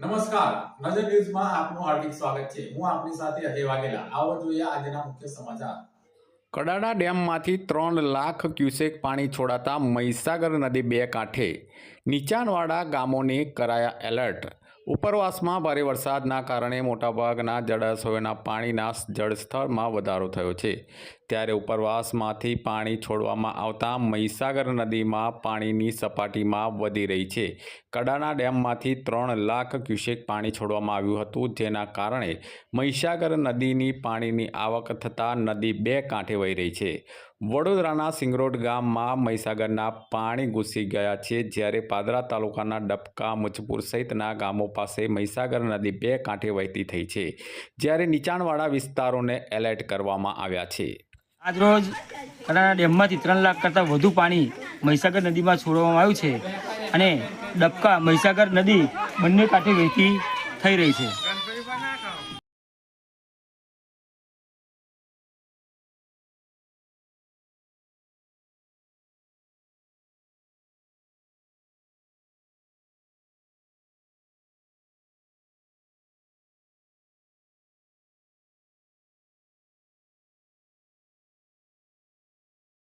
નમસ્કાર. નજર ન્યૂઝમાં આપનું હાર્દિક સ્વાગત છે. હું આપની સાથે અજય વાઘેલા. આવો જોઈએ આજના મુખ્ય સમાચાર. કડાડા ડેમમાંથી ત્રણ લાખ ક્યુસેક પાણી છોડાતા મહીસાગર નદી બે કાંઠે. નીચાણવાળા ગામોને કરાયા એલર્ટ. ઉપરવાસમાં ભારે વરસાદના કારણે મોટાભાગના જળાશયોના પાણીના જળસ્તરમાં વધારો થયો છે. ત્યારે ઉપરવાસમાંથી પાણી છોડવામાં આવતા મહીસાગર નદીમાં પાણીની સપાટીમાં વધી રહી છે. કડાના ડેમમાંથી ત્રણ લાખ ક્યુસેક પાણી છોડવામાં આવ્યું હતું, જેના કારણે મહીસાગર નદીની પાણીની આવક થતાં નદી બે કાંઠે વહી રહી છે. વડોદરાના સિંગરોડ ગામમાં મહીસાગરના પાણી ઘૂસી ગયા છે, જ્યારે પાદરા તાલુકાના ડબકા મુજપુર સહિતના ગામો પાસે મહીસાગર નદી બે કાંઠે વહેતી થઈ છે, જ્યારે નીચાણવાળા વિસ્તારોને એલર્ટ કરવામાં આવ્યા છે. આજરોજ કડાણા ડેમમાંથી ત્રણ લાખ કરતાં વધુ પાણી મહીસાગર નદીમાં છોડવામાં આવ્યું છે અને ડબકા મહીસાગર નદી બંને કાંઠે વહેતી થઈ રહી છે.